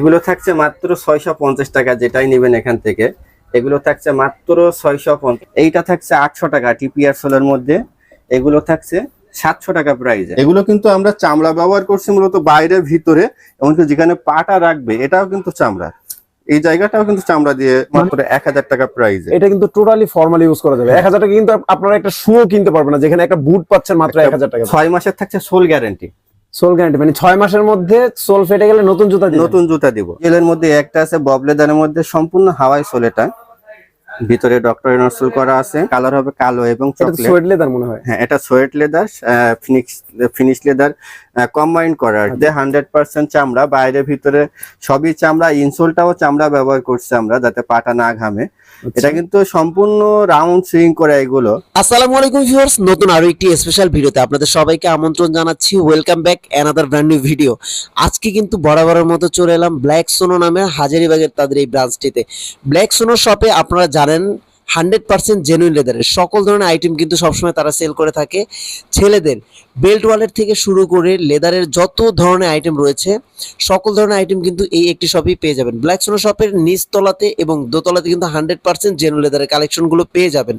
এগুলো থাকছে মাত্র ছয়শো পঞ্চাশ টাকা যেটাই নেবেন এখান থেকে। এগুলো থাকছে মাত্র ছয়শো পঞ্চাশ। এইটা থাকছে আটশো টাকা টিপিআর সোলের মধ্যে। এগুলো থাকছে সাতশো টাকা প্রাইজে এগুলো কিন্তু আমরা চামড়া ব্যবহার করছি মূলত বাইরে ভিতরে এমনকি যেখানে পাটা রাখবে এটাও কিন্তু চামড়া। এই জায়গাটাও কিন্তু চামড়া দিয়ে মাত্র এক হাজার টাকা প্রাইজে এটা কিন্তু টোটালি ফর্মাল ইউজ করা যাবে। এক হাজার টাকা কিন্তু আপনারা একটা শুও কিনতে পারবেন না যেখানে একটা বুট পাচ্ছেন মাত্র এক হাজার টাকা। ছয় মাসের থাকছে সোল গ্যারেন্টি সোল গ্যারান্টি মানে ছয় মাসের মধ্যে সোল ফেটে গেলে নতুন জুতা নতুন জুতা দিব। জেলের মধ্যে একটা আছে ববলেদারের মধ্যে সম্পূর্ণ হাওয়াই সোল এটা। ভিতরে ডক্টর ইনস্টল করা আছে কালার হবে কালো এবং সোয়েট লেদার মনে হয়। হ্যাঁ এটা suede leather phoenix finish leather combine করা। যে হান্ড্রেড পার্সেন্ট চামড়া বাইরে ভিতরে সবই চামড়া ইনসোলটাও চামড়া ব্যবহার করছে আমরা যাতে পাটা না ঘামে। এটা কিন্তু সম্পূর্ণ রাউন্ড সুইং করে এগুলো। আসসালামু আলাইকুম ভিউয়ার্স নতুন আরও একটি স্পেশাল ভিডিওতে আপনাদের সবাইকে আমন্ত্রণ জানাচ্ছি। Welcome back another brand new video আজকে কিন্তু বরাবরের মতো চলে এলাম ব্ল্যাক সোনো নামে হাজারিবাগের তাদের এই ব্রাঞ্চটিতে ব্ল্যাক সোনো শপে আপনারা জানেন হান্ড্রেড পার্সেন্ট জেনুইন লেদারের সকল ধরনের আইটেম কিন্তু সবসময় তারা সেল করে থাকে। ছেলেদের বেল্ট ওয়ালেট থেকে শুরু করে লেদারের যত ধরনের আইটেম রয়েছে, সকল ধরনের আইটেম কিন্তু এই একটি শপেই পেয়ে যাবেন। ব্ল্যাক সোনো শপের নিচতলাতে এবং দোতলাতে কিন্তু হান্ড্রেড পার্সেন্ট জেনুইন লেদারের কালেকশনগুলো পেয়ে যাবেন।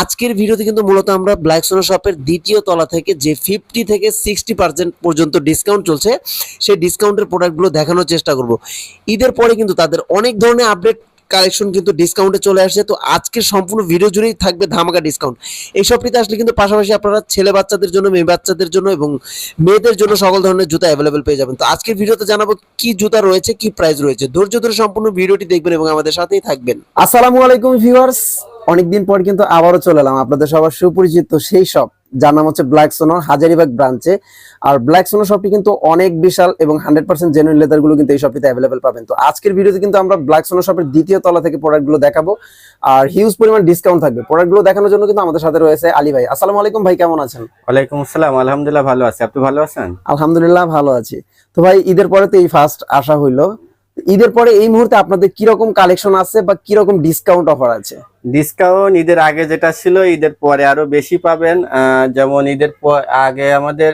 আজকের ভিডিওতে কিন্তু মূলত আমরা ব্ল্যাক সোনো শপের দ্বিতীয় তলা থেকে যে ফিফটি থেকে সিক্সটি পার্সেন্ট পর্যন্ত ডিসকাউন্ট চলছে, সেই ডিসকাউন্টের প্রোডাক্টগুলো দেখানোর চেষ্টা করব। ঈদের পরে কিন্তু তাদের অনেক ধরনের আপডেট কালেকশন কিন্তু ডিসকাউন্টে চলে আসছে। তো আজকের সম্পূর্ণ ভিডিও জুড়েই থাকবে ধামাকা ডিসকাউন্ট এই শপটিতে আসলে কিন্তু পাশাপাশি আপনারা ছেলে বাচ্চাদের জন্য, মেয়ে বাচ্চাদের জন্য এবং মেয়েদের জন্য সকল ধরনের জুতা অ্যাভেলেবেল পেয়ে যাবেন। তো আজকের ভিডিওতে জানাব কি জুতা রয়েছে, কি প্রাইস রয়েছে। ধৈর্য ধরে সম্পূর্ণ ভিডিওটি দেখবেন এবং আমাদের সাথেই থাকবেন। আসসালামু আলাইকুম ভিউয়ার্স অনেকদিন পর কিন্তু আবারও চলে এলাম। আপনাদের সবার সুপরিচিত সেই শপ যার নাম হচ্ছে ব্ল্যাক সোনো হাজারিবাগ ব্রাঞ্চে আর ব্ল্যাক সোনো শপটি কিন্তু অনেক বিশাল এবং হান্ড্রেড পার্সেন্ট জেনুইন লেদারগুলো কিন্তু এই শপটিতে অ্যাভেলেবেল পাবেন। তো আজকের ভিডিওতে কিন্তু আমরা ব্ল্যাক সোনো শপের দ্বিতীয় তলা থেকে প্রোডাক্টগুলো দেখাবো। আর হিউজ পরিমাণ ডিসকাউন্ট থাকবে। প্রোডাক্টগুলো দেখানোর জন্য কিন্তু আমাদের সাথে রয়েছে আলী ভাই। আসসালামু আলাইকুম ভাই কেমন আছেন? ওয়ালাইকুম আসসালাম আলহামদুলিল্লাহ ভালো আছি। আপনি ভালো আছেন? আলহামদুলিল্লাহ ভালো আছি। তো ভাই ঈদের পরে তো এই ফার্স্ট আসা হইল। ঈদের পরে এই মুহূর্তে আপনাদের কীরকম কালেকশন আছে বা কীরকম ডিসকাউন্ট অফার আছে? ডিসকাউন্ট ঈদের আগে যেটা ছিল ঈদের পরে আরও বেশি পাবেন। যেমন ঈদের আগে আমাদের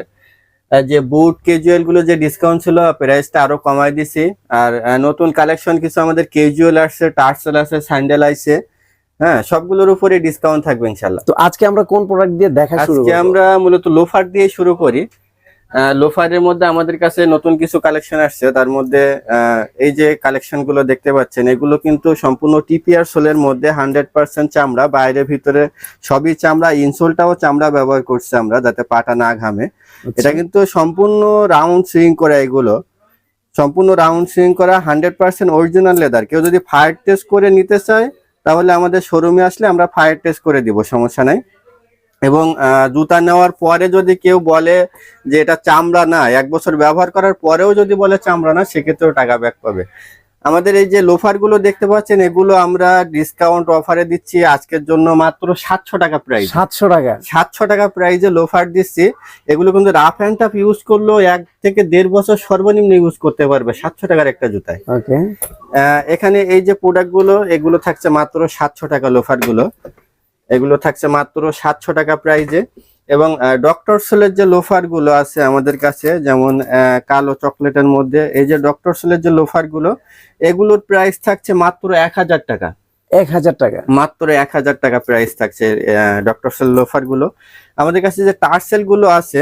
যে বুট ক্যাজুয়ালগুলো যে ডিসকাউন্ট ছিল প্রাইসটা আরও কমাই দিছি। আর নতুন কালেকশন কিছু আমাদের ক্যাজুয়াল আসছে টার্সেল আছে স্যান্ডেল আছে হ্যাঁ সবগুলোর উপরে ডিসকাউন্ট থাকবে ইনশাল্লাহ তো আজকে আমরা কোন প্রোডাক্ট দিয়ে দেখা শুরু আজকে আমরা মূলত লোফার দিয়ে শুরু করি। লোফারের মধ্যে আমাদের কাছে নতুন কিছু কালেকশন আসছে। তার মধ্যে এই যে কালেকশনগুলো দেখতে পাচ্ছেন এগুলো কিন্তু সম্পূর্ণ টিপিআর সোলের মধ্যে হান্ড্রেড পার্সেন্ট চামড়া বাইরে ভিতরে সবই চামড়া ইনসোলটাও চামড়া ব্যবহার করছি আমরা যাতে পাটা না ঘামে। আচ্ছা। এটা কিন্তু সম্পূর্ণ রাউন্ড সুইং করা এগুলো। সম্পূর্ণ রাউন্ড সুইং করা হান্ড্রেড পার্সেন্ট অরিজিনাল লেদার কেউ যদি ফায়ার টেস্ট করে নিতে চায় তাহলে আমাদের শোরুমে আসলে আমরা ফায়ার টেস্ট করে দিব সমস্যা নাই। এবং জুতা নেওয়ার পরে যদি কেউ বলে যে এটা চামড়া না এক বছর ব্যবহার করার পরেও যদি বলে চামড়া না সেক্ষেত্রেও টাকা ব্যাক পাবে। আমাদের এই যে লোফারগুলো দেখতে পাচ্ছেন এগুলো আমরা ডিসকাউন্ট অফারে দিচ্ছি আজকের জন্য মাত্র সাতশো টাকা প্রাইস সাতশো টাকা। সাতশো টাকা প্রাইজে লোফার দিচ্ছি। এগুলো কিন্তু রাফ অ্যান্ড টাফ ইউজ করলেও এক থেকে দেড় বছর সর্বনিম্ন ইউজ করতে পারবে সাতশো টাকার একটা জুতায়। আহ, এখানে এই যে প্রোডাক্টগুলো এগুলো থাকছে মাত্র সাতশো টাকা লোফারগুলো। এগুলো থাকছে মাত্র সাতশো টাকা প্রাইজে এবং ডক্টর সোলের যে লোফারগুলো আছে আমাদের কাছে যেমন কালো চকলেটের মধ্যে এই যে ডক্টর সোলের যে লোফারগুলো এগুলোর প্রাইস থাকছে মাত্র এক হাজার টাকা। এক হাজার টাকা। মাত্র এক হাজার টাকা প্রাইস থাকছে ডক্টর সেল লোফারগুলো আমাদের কাছে যে টার্সেলগুলো আছে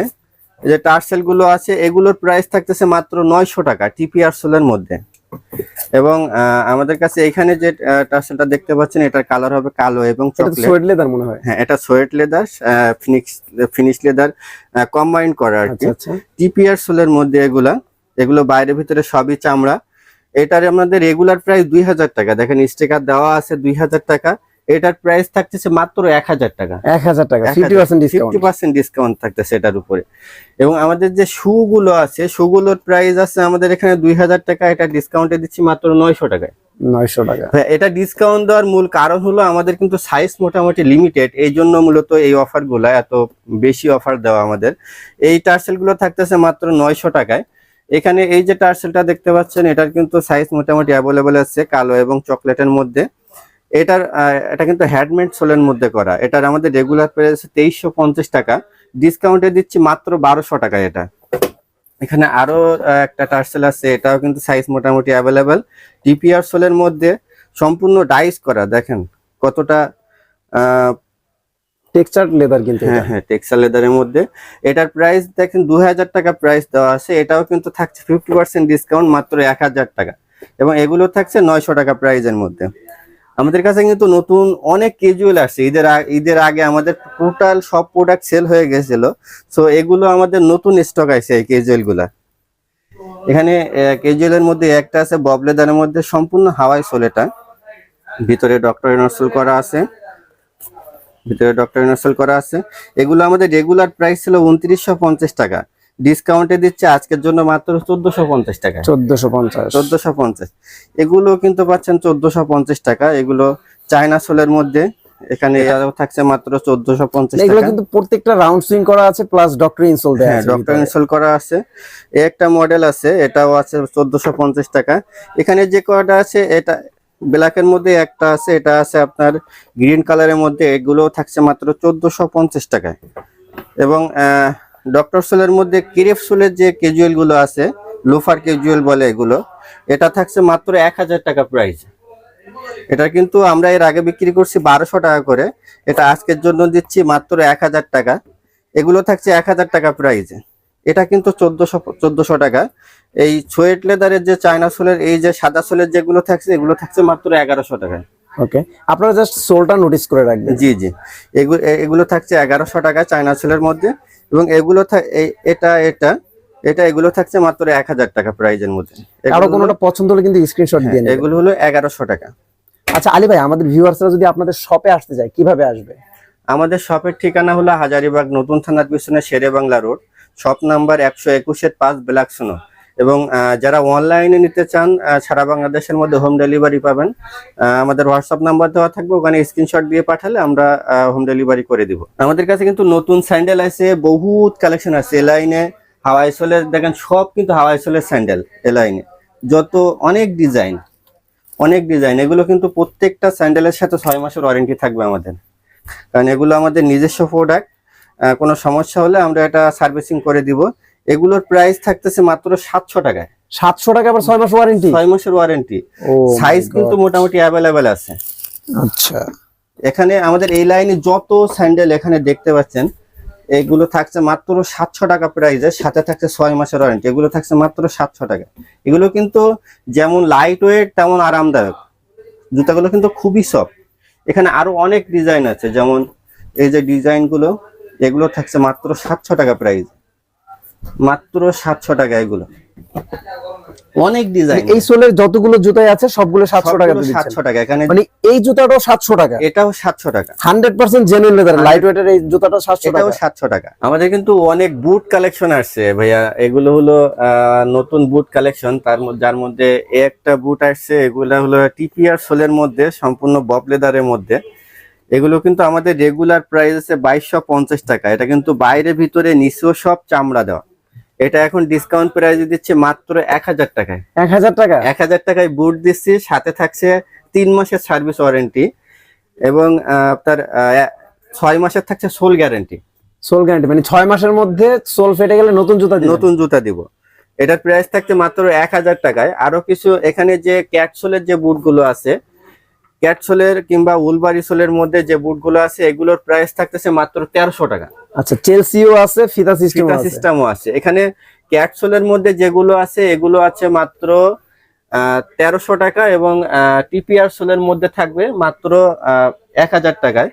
যে টার্সেলগুলো আছে এগুলোর প্রাইস থাকতেছে মাত্র নয়শো টাকা টিপিআর সোলের মধ্যে। এবং আমাদের কাছে এখানে যে টার্সেলটা দেখতে পাচ্ছেন এটার কালার হবে কালো এবং সোয়েট লেদার মনে হয়। হ্যাঁ এটা suede leather phoenix finish leather combine করা আর কি। আচ্ছা আচ্ছা। টিপিআর সোলের মধ্যে এগুলা এগুলো বাইরে ভিতরে সবই চামড়া। এটার আমাদের রেগুলার প্রাইস দুই হাজার টাকা। দেখেন স্টিকার দেওয়া আছে দুই হাজার টাকা। এটার প্রাইস থাকতেছে মাত্র এক হাজার টাকা। এক হাজার টাকা ফিফটি পার্সেন্ট ডিসকাউন্ট থাকতেছে এটার উপরে। এবং আমাদের যে শু গুলো আছে শু গুলোর প্রাইস আছে আমাদের এখানে দুই হাজার টাকা এটা ডিসকাউন্টে দিচ্ছি মাত্র নয়শো টাকায়। নয়শো টাকা। হ্যাঁ, এটা ডিসকাউন্ট দেওয়ার মূল কারণ হলো আমাদের কিন্তু সাইজ মোটামুটি লিমিটেড এই জন্য মূলত এই অফারগুলা এত বেশি অফার দেওয়া আমাদের। এই টার্সেলগুলো থাকতেছে মাত্র নয়শো টাকায়। এখানে এই যে টার্সেলটা দেখতে পাচ্ছেন এটার কিন্তু সাইজ মোটামুটি অ্যাভেলেবেল আছে কালো এবং চকলেটের মধ্যে। এটার এটা কিন্তু হ্যান্ডমেড সোলের মধ্যে করা। এটার আমাদের রেগুলার প্রাইস তেইশশো পঞ্চাশ টাকা। ডিসকাউন্টে দিচ্ছি মাত্র বারোশো টাকা এটা। এখানে আরও একটা টার্সেল আছে এটাও কিন্তু সাইজ মোটামুটি অ্যাভেলেবেল টিপিআর সোলের মধ্যে সম্পূর্ণ ডাইস করা দেখেন কতটা টেক্সচার লেদার কিন্তু হ্যাঁ হ্যাঁ টেক্সচার লেদারের মধ্যে। এটার প্রাইস দেখেন দু হাজার টাকা প্রাইস দেওয়া আছে। এটাও কিন্তু থাকছে ফিফটি পার্সেন্ট ডিসকাউন্ট মাত্র এক হাজার টাকা। এবং এগুলো থাকছে নয়শো টাকা প্রাইজের মধ্যে। আমাদের কাছে কিন্তু নতুন অনেক কেজুয়াল আসছে। ঈদের ঈদের আগে আমাদের টোটাল সব প্রোডাক্ট সেল হয়ে গেছিল। সো এগুলো আমাদের নতুন স্টক আছে এই কেজুয়ালগুলা। এখানে কেজুয়ালের মধ্যে একটা আছে, ববলেদারের মধ্যে সম্পূর্ণ হাওয়াই সোলেটা ভিতরে ডক্টর ইনস্টল করা আছে। ভিতরে ডক্টর ইনস্টল করা আছে। এগুলো আমাদের রেগুলার প্রাইস ছিল উনত্রিশশো টাকা। ডিসকাউন্টে দিচ্ছে আজকের জন্য মাত্র চোদ্দশো পঞ্চাশ টাকা। চোদ্দশো পঞ্চাশ। চোদ্দশো পঞ্চাশ। এগুলো কিন্তু পাচ্ছেন চোদ্দশো পঞ্চাশ টাকা। এগুলো চায়না সোলের মধ্যে। এখানে থাকছে মাত্র চোদ্দশো পঞ্চাশ এগুলো কিন্তু প্রত্যেকটা রাউন্ড সুইং করা আছে প্লাস ডক্টর ইনসোল হ্যাঁ ডক্টর ভিতরে। ইনস্টল করা আছে। একটা মডেল আছে এটাও আছে চোদ্দশো পঞ্চাশ টাকা। এখানে যে কয়টা আছে এটা ব্ল্যাকের মধ্যে একটা আছে এটা আছে আপনার গ্রিন কালারের মধ্যে। এগুলো থাকছে মাত্র চোদ্দশো পঞ্চাশ টাকায়। এবং ডক্টর সোলের মধ্যে কিরেফ সোলের যে ক্যাজুয়ালগুলো আছে লোফার ক্যাজুয়াল বলে এগুলো এটা থাকছে মাত্র এক হাজার টাকা প্রাইস এটা কিন্তু আমরা এর আগে বিক্রি করছি বারোশো টাকা করে এটা আজকের জন্য দিচ্ছি মাত্র এক হাজার টাকা। এগুলো থাকছে এক হাজার টাকা প্রাইজে এটা কিন্তু চোদ্দশো চোদ্দশো টাকা। এই সোয়েট লেদারের যে চায়না সোলের এই যে সাদা সোলের যেগুলো থাকছে এগুলো থাকছে মাত্র এগারোশো টাকায় ওকে। আপনারা জাস্ট সোলটা নোটিস করে রাখবেন। জি জি। এগুলো এগুলো থাকছে এগারোশো টাকা চায়না সোলের মধ্যে। এবং এগুলো এটা এটা এটা এগুলো থাকছে মাত্র এক হাজার টাকা প্রাইজের মধ্যে। আরও কোনটা পছন্দ হলে কিন্তু স্ক্রিনশট হ্যাঁ, দিয়ে এগুলো হলো এগারোশো টাকা। আচ্ছা আলী ভাই আমাদের ভিউয়ার্সরা যদি আপনাদের শপে আসতে চায় কীভাবে আসবে? আমাদের শপের ঠিকানা হলো হাজারিবাগ নতুন থানার পিছনে Shere Bangla road shop number একশো একুশের পাঁচ ব্ল্যাক সোনো। এবং যারা অনলাইনে নিতে চান সারা বাংলাদেশের মধ্যে হোম ডেলিভারি পাবেন। আমাদের হোয়াটসঅ্যাপ নাম্বার দেওয়া থাকবে, ওখানে স্ক্রিনশট দিয়ে পাঠালে আমরা হোম ডেলিভারি করে দিব। আমাদের কাছে কিন্তু নতুন স্যান্ডেল আছে, বহুত কালেকশন আছে এ লাইনে হাওয়াই সোলের, দেখেন সব কিন্তু হাওয়াই সোলের স্যান্ডেল এ লাইনে যত অনেক ডিজাইন অনেক ডিজাইন এগুলো কিন্তু প্রত্যেকটা স্যান্ডেলের সাথে ছয় মাসের ওয়ারেন্টি থাকবে আমাদের। কারণ এগুলো আমাদের নিজস্ব প্রোডাক্ট কোনো সমস্যা হলে আমরা এটা সার্ভিসিং করে দিব। এগুলোর প্রাইস থাকতেছে মাত্র সাতশো টাকায়। সাতশো টাকা আবার ছয় মাস ওয়ারেন্টি ছয় মাসের ওয়ারেন্টি সাইজ কিন্তু মোটামুটি অ্যাভেলেবেল আছে। আচ্ছা। এখানে আমাদের এই লাইনে যত স্যান্ডেল এখানে দেখতে পাচ্ছেন এগুলো থাকছে মাত্র সাতশো টাকা প্রাইসে সাথে থাকছে ছয় মাসের ওয়ারেন্টি এগুলো থাকছে মাত্র সাতশো টাকা। এগুলো কিন্তু যেমন লাইট ওয়েট তেমন আরামদায়ক। জুতাগুলো কিন্তু খুবই সফট এখানে আরও অনেক ডিজাইন আছে। যেমন এই যে ডিজাইনগুলো এগুলো থাকছে মাত্র সাতশো টাকা প্রাইস মাত্র সাতশো টাকা এগুলো। অনেক ডিজাইন এই সোলের যতগুলো জুতাই আছে সবগুলো সাতশো টাকা সাতশো টাকা এখানে মানে এই জুতাটাও সাতশো টাকা। এটাও সাতশো টাকা। Hundred percent genuine leather light ওয়েটের এই জুতাটা সাতশো এটাও টাকা। সাতশো টাকা। আমাদের কিন্তু অনেক বুট কালেকশন আসছে ভাইয়া। এগুলো হলো নতুন বুট কালেকশন তার মধ্যে যার মধ্যে একটা বুট আসছে এগুলো হলো টিপিআর সোলের মধ্যে সম্পূর্ণ বব লেদারের মধ্যে। এগুলো কিন্তু আমাদের রেগুলার প্রাইস আছে বাইশশো পঞ্চাশ টাকা। এটা কিন্তু বাইরে ভিতরে নিচেও সব চামড়া দেওয়া। এটা এখন ডিসকাউন্ট প্রাইস দিচ্ছে মাত্র এক হাজার টাকায়। এক হাজার টাকা? এক হাজার টাকায় বুট দিচ্ছি সাথে থাকছে তিন মাসের সার্ভিস ওয়ারেন্টি এবং আপনার ছয় মাসের থাকছে সোল গ্যারেন্টি সোল গ্যারেন্টি মানে ছয় মাসের মধ্যে সোল ফেটে গেলে নতুন জুতা নতুন জুতা দিব। এটার প্রাইস থাকছে মাত্র এক হাজার টাকায়। আরও কিছু এখানে যে ক্যাটসোলের যে বুটগুলো আছে ক্যাটসোলের কিংবা উলবারি সোলের মধ্যে যে বুটগুলো আছে এগুলোর প্রাইস থাকতেছে মাত্র তেরোশো টাকা। আচ্ছা চেলসিও আছে ফিতা সিস্টেম ফিতা সিস্টেমও আছে। এখানে ক্যাটসোলের মধ্যে যেগুলো আছে এগুলো আছে মাত্র তেরোশো টাকা এবং টিপিআর সোলের মধ্যে থাকবে মাত্র এক হাজার টাকায়।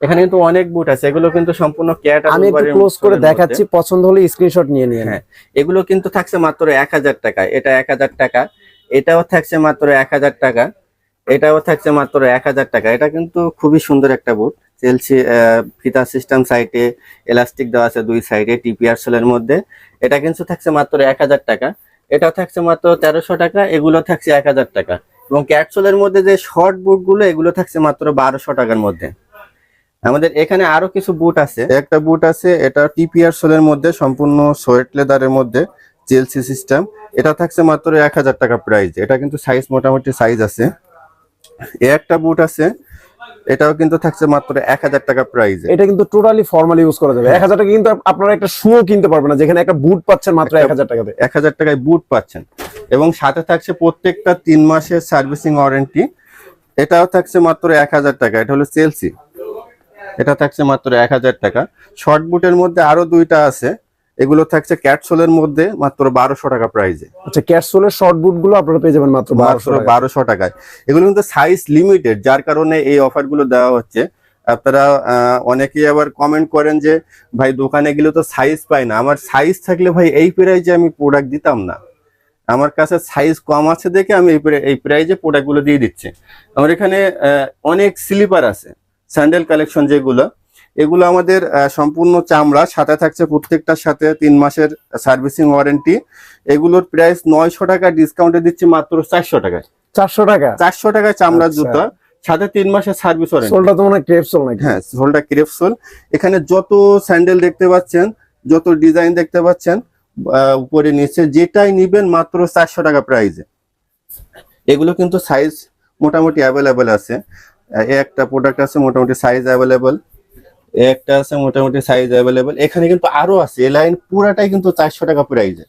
এখানে কিন্তু অনেক বুট আছে। এগুলো কিন্তু সম্পূর্ণ ক্যাট আমি একটু ক্লোজ করে দেখাচ্ছি পছন্দ হলে স্ক্রিনশট নিয়ে নিয়ে হ্যাঁ এগুলো কিন্তু থাকছে মাত্র এক হাজার টাকা। এটা এক হাজার টাকা। এটাও থাকছে মাত্র এক হাজার টাকা। এটাও থাকছে মাত্র এক হাজার টাকা। এটা কিন্তু খুবই সুন্দর একটা বুট চেলসি ফিতা সিস্টেম সাইটে এলাস্টিক দেওয়া আছে দুই সাইডে টিপিআর সেলের মধ্যে। এটা কিন্তু থাকছে মাত্র এক হাজার টাকা। এটা থাকছে মাত্র তেরোশো টাকা, এগুলো থাকছে এক হাজার টাকা। এবং ক্যাটসোলের মধ্যে যে শর্ট বুটগুলো এগুলো থাকছে মাত্র বারোশো টাকার মধ্যে। আমাদের এখানে আরও কিছু বুট আছে। একটা বুট আছে, এটা টিপিআর সোলের মধ্যে, সম্পূর্ণ সোয়েট লেদারের মধ্যে চেলসি সিস্টেম এটা থাকছে মাত্র এক হাজার টাকা প্রাইস এটা কিন্তু সাইজ মোটামুটি সাইজ আছে। এ একটা বুট আছে এটাও কিন্তু থাকছে মাত্র এক হাজার টাকা প্রাইজে এটা কিন্তু টোটালি ফর্মালি ইউজ করা যাবে। এক হাজার টাকা কিন্তু আপনারা একটা শুও কিনতে পারবেন না যেখানে একটা বুট পাচ্ছেন মাত্র এক হাজার টাকাতে। এক হাজার টাকায় বুট পাচ্ছেন। এবং সাথে থাকছে প্রত্যেকটা তিন মাসের সার্ভিসিং ওয়ারেন্টি এটাও থাকছে মাত্র এক হাজার টাকা। এটা হলো সেলসি এটা থাকছে মাত্র এক হাজার টাকা। শর্ট বুটের মধ্যে আরও দুইটা আছে। এগুলো থাকছে ক্যাটসোলের মধ্যে মাত্র বারোশো টাকা প্রাইজে আচ্ছা ক্যাটসোলের শর্ট বুটগুলো আপনারা পেয়ে যাবেন মাত্র বারোশো বারোশো টাকায়। এগুলো কিন্তু সাইজ লিমিটেড যার কারণে এই অফারগুলো দেওয়া হচ্ছে। আপনারা অনেকেই আবার কমেন্ট করেন যে ভাই দোকানে গেলে তো সাইজ পাই না। আমার সাইজ থাকলে ভাই এই প্রাইজে আমি প্রোডাক্ট দিতাম না। আমার কাছে সাইজ কম আছে দেখে আমি এই এই প্রাইজে প্রোডাক্টগুলো দিয়ে দিচ্ছি। আমার এখানে অনেক স্লিপার আছে। স্যান্ডেল কালেকশন যেগুলো এগুলো আমাদের সম্পূর্ণ চামড়া সাথে থাকছে প্রত্যেকটার সাথে তিন মাসের সার্ভিসিং ওয়ারেন্টি। এগুলোর প্রাইস নয়শো টাকা ডিসকাউন্টে দিচ্ছি মাত্র চারশো টাকায়। চারশো টাকা? চারশো টাকায় চামড়ার আচ্ছা। জুতা সাথে তিন মাসের সার্ভিস ওয়ারেন্টি। সোলটা তো মনে ক্রেপ সোল নাকি? হ্যাঁ সোলটা ক্রেপ সোল। এখানে যত স্যান্ডেল দেখতে পাচ্ছেন যত ডিজাইন দেখতে পাচ্ছেন উপরে নিচে যেটাই নিবেন মাত্র চারশো টাকা প্রাইজে এগুলো কিন্তু সাইজ মোটামুটি অ্যাভেলেবেল আছে। একটা প্রোডাক্ট আছে মোটামুটি সাইজ অ্যাভেলেবেল একটা আছে মোটামুটি সাইজ অ্যাভেলেবেল এখানে কিন্তু আরও আছে এ লাইন পুরাটাই কিন্তু চারশো টাকা প্রাইজে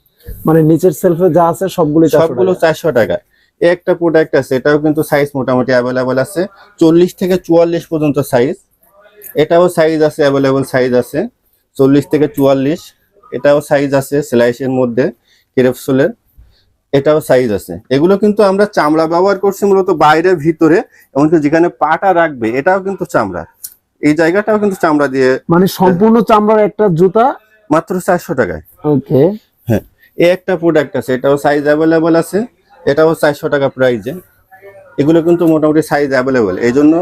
মানে নিচের সেলফে যা আছে সবগুলো সবগুলো চারশো টাকা। এ একটা প্রোডাক্ট আছে এটাও কিন্তু সাইজ মোটামুটি অ্যাভেলেবেল আছে। চল্লিশ থেকে চুয়াল্লিশ পর্যন্ত সাইজ এটাও সাইজ আছে অ্যাভেলেবেল সাইজ আছে। চল্লিশ থেকে চুয়াল্লিশ এটাও সাইজ আছে সেলাইসের মধ্যে কেরেপসোলের এটাও সাইজ আছে। এগুলো কিন্তু আমরা চামড়া ব্যবহার করছি মূলত বাইরে ভিতরে এমনকি যেখানে পাটা রাখবে এটাও কিন্তু চামড়া এই জায়গাটাও কিন্তু চামড়া দিয়ে মানে সম্পূর্ণ চামড়ার একটা জুতা? মাত্র চারশো টাকায়। ওকে। হ্যাঁ এই একটা প্রোডাক্ট আছে এটাও সাইজ অ্যাভেলেবল আছে এটাও চারশো টাকা প্রাইজে এগুলো কিন্তু মোটামুটি সাইজ অ্যাভেলেবল এই জন্য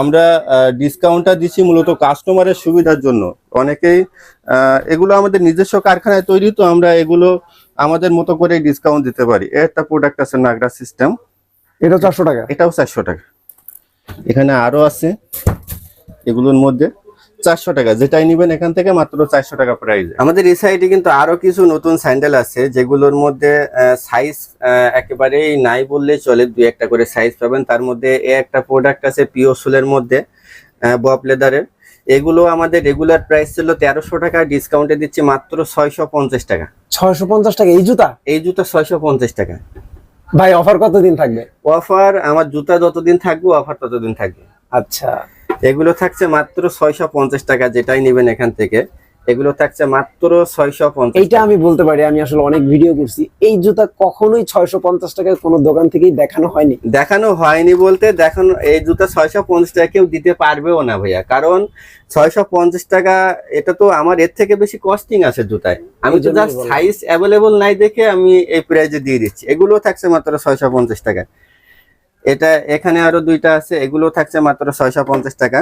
আমরা ডিসকাউন্টটা দিচ্ছি মূলত কাস্টমারের সুবিধার জন্য। অনেকেই এগুলো আমাদের নিজস্ব কারখানায় তৈরি তো আমরা এগুলো আমাদের মতো করে ডিসকাউন্ট দিতে পারি। একটা প্রোডাক্ট আছে নাগরা সিস্টেম এটা চারশো টাকা? এটাও চারশো টাকা। এখানে আরও আছে। এগুলোর মধ্যে চারশো টাকা। যেটাই নিবেন এখান থেকে মাত্র চারশো টাকা প্রাইস আমাদের এই সাইডে কিন্তু আরও কিছু নতুন স্যান্ডেল আছে যেগুলোর মধ্যে সাইজ একেবারেই নাই বললেই চলে দুই একটা করে সাইজ পাবেন। তার মধ্যে এ একটা প্রোডাক্ট আছে পিও সোলের মধ্যে বব লেদারের এগুলো আমাদের রেগুলার প্রাইস ছিল তেরোশো টাকা ডিসকাউন্টে দিচ্ছি মাত্র ছয়শো পঞ্চাশ টাকা। ছয়শো পঞ্চাশ টাকা এই জুতা? এই জুতো ছয়শো পঞ্চাশ টাকা। ভাই অফার কতদিন থাকবে? অফার আমার জুতা যতদিন থাকবে অফার ততদিন থাকবে। আচ্ছা। এগুলো থাকছে মাত্র ছয়শো পঞ্চাশ টাকা যেটাই নেবেন এখান থেকে। এগুলো থাকছে মাত্র ছয়শো পঞ্চাশ এইটা আমি বলতে পারি আমি আসলে অনেক ভিডিও করছি। এই জুতা কখনোই ছয়শো পঞ্চাশ টাকায় কোনো দোকান থেকেই দেখানো হয়নি। দেখানো হয়নি বলতে দেখানো এই জুতা ছয়শো পঞ্চাশ টাকা কেউ দিতে পারবেও না ভাইয়া। কারণ ছয়শো পঞ্চাশ টাকা এটা তো আমার এর থেকে বেশি কস্টিং আছে জুতায়। আমি তো জাস্ট সাইজ অ্যাভেলেবল নাই দেখে আমি এই প্রাইজে দিয়ে দিচ্ছি। এগুলো থাকছে মাত্র ছয়শো পঞ্চাশ টাকা। এটা এখানে আরও দুইটা আছে এগুলো থাকছে মাত্র ছয়শো পঞ্চাশ টাকা।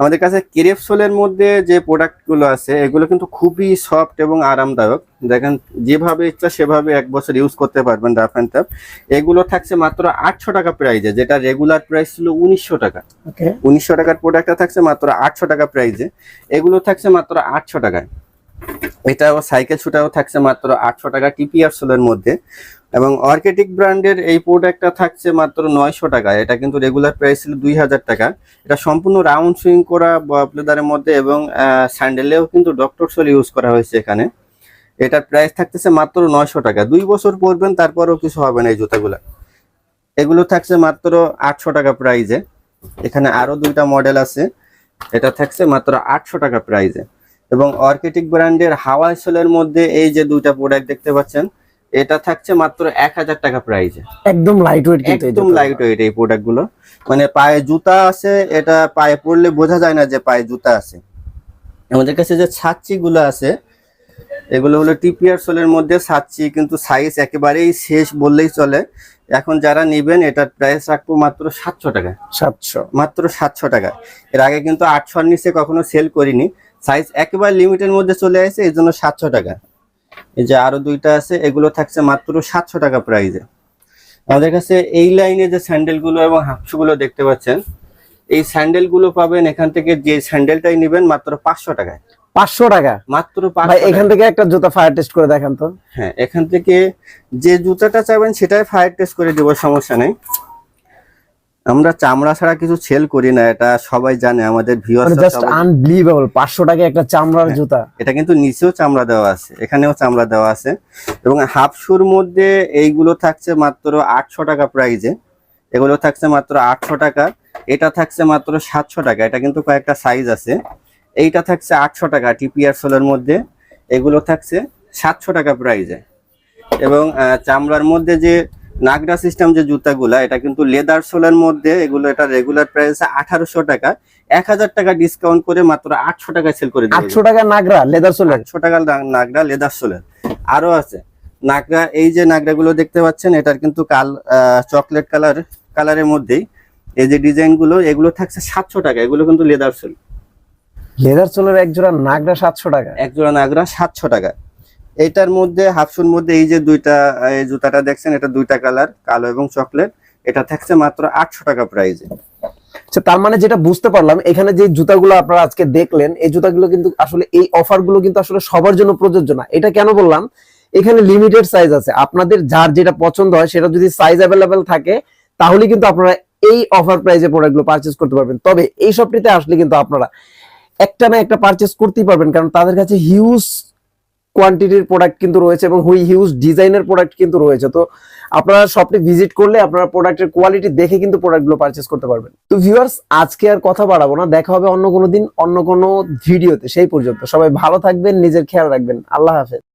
আমাদের কাছে ক্রেপসোলের মধ্যে যে প্রোডাক্টগুলো আছে এগুলো কিন্তু খুবই সফট এবং আরামদায়ক। দেখেন যেভাবে ইচ্ছা সেভাবে এক বছর ইউজ করতে পারবেন রাফ অ্যান্ড টাফ এগুলো থাকছে মাত্র আটশো টাকা প্রাইজে যেটা রেগুলার প্রাইস ছিল উনিশশো টাকা। উনিশশো টাকার প্রোডাক্টটা থাকছে মাত্র আটশো টাকা প্রাইজে এগুলো থাকছে মাত্র আটশো টাকায়। এটাও সাইকেল ছুটাও থাকছে মাত্র আটশো টাকা টিপিআর সোলের মধ্যে। এবং অর্কেটিক ব্র্যান্ডের এই প্রোডাক্টটা থাকছে মাত্র নয়শো টাকা। এটা কিন্তু রেগুলার প্রাইস ছিল দুই হাজার টাকা। এটা সম্পূর্ণ রাউন্ড সুইং করা প্লেদারের মধ্যে এবং স্যান্ডেলেও কিন্তু ডক্টর সোল ইউজ করা হয়েছে এখানে। এটার প্রাইস থাকতেছে মাত্র নয়শো টাকা। দুই বছর পরবেন, তারপরেও কিছু হবে না এই জুতাগুলা। এগুলো থাকছে মাত্র আটশো টাকা প্রাইজে এখানে আরও দুইটা মডেল আছে। এটা থাকছে মাত্র আটশো টাকা প্রাইজে এবং অর্কিটিক ব্র্যান্ডের হাওয়াই সোলের মধ্যে এই যে দুইটা প্রোডাক্ট দেখতে পাচ্ছেন এটা থাকছে মাত্র এক হাজার টাকা প্রাইজে একদম লাইট ওয়েট একদম লাইট ওয়েট এই প্রোডাক্টগুলো। মানে পায়ে জুতা আছে এটা পায়ে পরলে বোঝা যায় না যে পায়ে জুতা আছে। আমাদের কাছে যে ছাচ্চি গুলো আছে এগুলো হলো টিপিআর সোলের মধ্যে ছাচ্চি কিন্তু সাইজ একেবারেই শেষ বললেই চলে। এখন যারা নেবেন এটার প্রাইস রাখব মাত্র সাতশো টাকা সাতশো। মাত্র সাতশো টাকা এর আগে কিন্তু আটশোর নিচে কখনো সেল করিনি। সাইজ একেবারে লিমিটের মধ্যে চলে আসে এই জন্য সাতশো টাকা। এই যে আরও দুইটা আছে এগুলো থাকছে মাত্র সাতশো টাকা প্রাইজে আমাদের কাছে এই লাইনে যে স্যান্ডেলগুলো এবং হাফশুগুলো দেখতে পাচ্ছেন এই স্যান্ডেলগুলো পাবেন এখান থেকে যে স্যান্ডেলটাই নেবেন মাত্র পাঁচশো টাকায়। পাঁচশো টাকা? মাত্র এখান থেকে একটা জুতা ফায়ার টেস্ট করে দেখান তো। হ্যাঁ এখান থেকে যে জুতাটা চাইবেন সেটাই ফায়ার টেস্ট করে দেবো সমস্যা নেই। আমরা চামড়া ছাড়া কিছু সেল করি না এটা সবাই জানে আমাদের মানে ভিউয়ার্স জাস্ট আনবিলিভেবল পাঁচশো টাকা একটা চামড়ার হ্যাঁ। জুতা। এটা কিন্তু নিচেও চামড়া দেওয়া আছে এখানেও চামড়া দেওয়া আছে। এবং হাফ শুর মধ্যে এইগুলো থাকছে মাত্র আটশো টাকা প্রাইজে এগুলো থাকছে মাত্র আটশো টাকা এটা থাকছে মাত্র সাতশো টাকা এটা কিন্তু কয়েকটা সাইজ আছে। এইটা থাকছে আটশো টাকা টিপিআর সোলের মধ্যে এগুলো থাকছে সাতশো টাকা প্রাইজে এবং চামড়ার মধ্যে যে নাগরা সিস্টেম যে জুতাগুলা এটা কিন্তু লেদার সোলের মধ্যে এগুলো এটা রেগুলার প্রাইস আঠারোশো টাকা। এক হাজার টাকা ডিসকাউন্ট করে মাত্র আটশো টাকা সেল করে আটশো টাকা নাগরা লেদার সোলের আটশো টাকার না- নাগরা লেদার সোলের আরও আছে। নাগরা এই যে নাগরাগুলো দেখতে পাচ্ছেন এটার কিন্তু কাল চকলেট কালার কালারের মধ্যেই। এই যে ডিজাইনগুলো এগুলো থাকছে সাতশো টাকা এগুলো কিন্তু লেদার সোল লেদার সোলের এক জোড়া নাগরা সাতশো টাকা। এক জোড়া নাগরা সাতশো টাকা। এটার মধ্যে হাফশুর মধ্যে এই যে দুইটা, এই জুতাটা দেখছেন, এটা দুইটা কালার, কালো এবং চকলেট। এটা থাকছে মাত্র আটশো টাকা প্রাইজে। আচ্ছা তার মানে যেটা বুঝতে পারলাম, এখানে যে জুতাগুলো আপনারা আজকে দেখলেন, এই জুতাগুলো কিন্তু আসলে, এই অফারগুলো কিন্তু আসলে সবার জন্য প্রযোজ্য না। এটা কেন বললাম? এখানে লিমিটেড সাইজ আছে। আপনাদের যার যেটা পছন্দ হয়, সেটা যদি সাইজ অ্যাভেলেবেল থাকে, তাহলে কিন্তু আপনারা এই অফার প্রাইজে প্রোডাক্টগুলো পারচেজ করতে পারবেন। তবে এই শপটিতে আসলে কিন্তু আপনারা একটা না একটা পারচেজ করতেই পারবেন, কারণ তাদের কাছে হিউজ কোয়ান্টিটির প্রোডাক্ট কিন্তু রয়েছে এবং হুই হিউজ ডিজাইনের প্রোডাক্ট কিন্তু রয়েছে। তো আপনারা শপটি ভিজিট করলে আপনারা প্রোডাক্টের কোয়ালিটি দেখে কিন্তু প্রোডাক্টগুলো পারচেস করতে পারবেন। তো ভিউয়ার্স আজকে আর কথা বাড়াবো না, দেখা হবে অন্য কোনো দিন, অন্য কোনো ভিডিওতে সেই পর্যন্ত সবাই ভালো থাকবেন, নিজের খেয়াল রাখবেন। আল্লাহ হাফেজ।